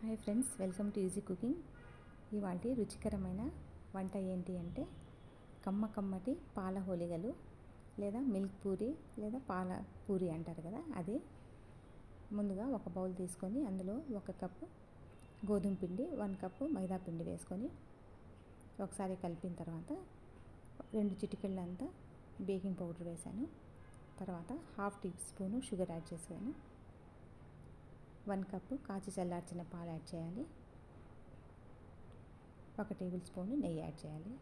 Hi friends welcome to easy cooking. ఇవాళ రుచికరమైన వంట ఏంటి అంటే కమ్మ కమ్మటి పాల హోలిగలు లేదా మిల్క్ పూరి లేదా పాల పూరి అంటారు కదా అది ముందుగా ఒక బౌల్ తీసుకొని అందులో ఒక కప్పు గోధుమ పిండి వన్ కప్పు మైదా పిండి వేసుకొని ఒకసారి కలిపిన తర్వాత రెండు చిటికెళ్ళంతా బేకింగ్ పౌడర్ వేశాను తర్వాత half teaspoon sugar add చేశాను. వన్ కప్పు కాచి చల్లార్చిన పాలు యాడ్ చేయాలి. ఒక టేబుల్ స్పూన్ నెయ్యి యాడ్ చేయాలి.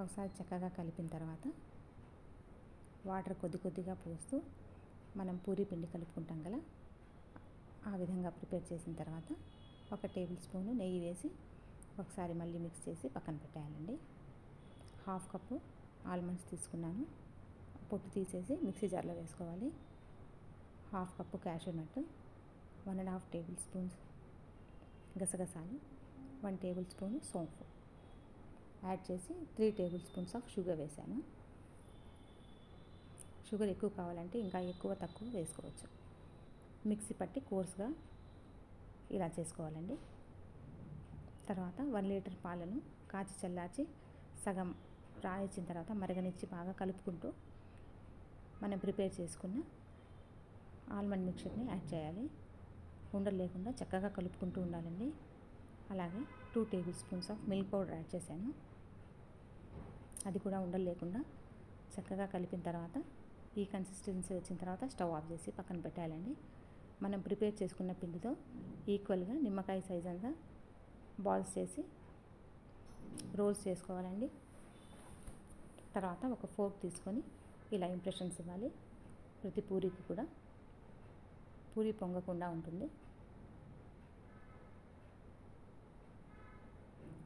ఒకసారి చక్కగా కలిపిన తర్వాత వాటర్ కొద్ది కొద్దిగా పోస్తూ మనం పూరి పిండి కలుపుకుంటాం కదా ఆ విధంగా ప్రిపేర్ చేసిన తర్వాత ఒక టేబుల్ స్పూను నెయ్యి వేసి ఒకసారి మళ్ళీ మిక్స్ చేసి పక్కన పెట్టేయాలండి. హాఫ్ కప్పు ఆల్మండ్స్ తీసుకున్నాను. పొట్టు తీసేసి మిక్సీ జార్లో వేసుకోవాలి. Half cup cashew nut one and half tablespoons గసగసాలు వన్ టేబుల్ స్పూన్ సోంపు. యాడ్ చేసి three tablespoons of sugar వేసాను. షుగర్ ఎక్కువ కావాలంటే ఇంకా ఎక్కువ తక్కువ వేసుకోవచ్చు. మిక్సీ పట్టి కోర్స్గా ఇలా చేసుకోవాలండి. తర్వాత వన్ లీటర్ పాలను కాచి చల్లార్చి సగం రాయించిన తర్వాత మరగనిచ్చి బాగా కలుపుకుంటూ మనం ప్రిపేర్ చేసుకున్న ఆల్మండ్ మిక్చర్ని యాడ్ చేయాలి. ఉండలు లేకుండా చక్కగా కలుపుకుంటూ ఉండాలండి. అలాగే two tablespoons of milk powder add చేశాను. అది కూడా ఉండలు లేకుండా చక్కగా కలిపిన తర్వాత ఈ కన్సిస్టెన్సీ వచ్చిన తర్వాత స్టవ్ ఆఫ్ చేసి పక్కన పెట్టాలండి. మనం ప్రిపేర్ చేసుకున్న పిండితో ఈక్వల్గా నిమ్మకాయ సైజ్ అంతా బాల్స్ చేసి రోల్స్ చేసుకోవాలండి. తర్వాత ఒక ఫోర్క్ తీసుకొని ఇలా ఇంప్రెషన్స్ ఇవ్వాలి. ప్రతి పూరికి కూడా. పూరి పొంగకుండా ఉంటుంది.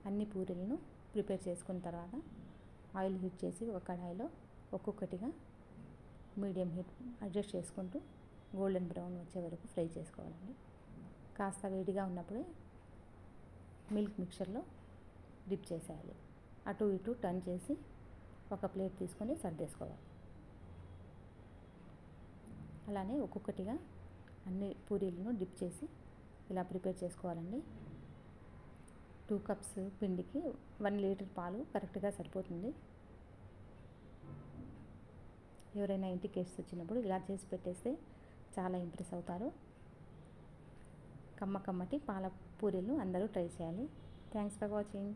అన్ని పూరీలను ప్రిపేర్ చేసుకున్న తర్వాత ఆయిల్ హీట్ చేసి ఒక కడాయిలో ఒక్కొక్కటిగా మీడియం హీట్ అడ్జస్ట్ చేసుకుంటూ గోల్డెన్ బ్రౌన్ వచ్చే వరకు ఫ్రై చేసుకోవాలండి. కాస్త వేడిగా ఉన్నప్పుడే మిల్క్ మిక్చర్లో డిప్ చేసేయాలి. అటు ఇటు టర్న్ చేసి ఒక ప్లేట్ తీసుకొని సర్దేసుకోవాలి అలానే ఒక్కొక్కటిగా అన్ని పూరీలను డిప్ చేసి ఇలా ప్రిపేర్ చేసుకోవాలండి. టూ కప్స్ పిండికి వన్ లీటర్ పాలు కరెక్ట్గా సరిపోతుంది. ఎవరైనా ఇంటి గెస్ట్ వచ్చినప్పుడు ఇలా చేసి పెట్టేస్తే చాలా ఇంప్రెస్ అవుతారు. కమ్మ కమ్మటి పాల పూరీలు అందరూ ట్రై చేయాలి. Thanks for watching.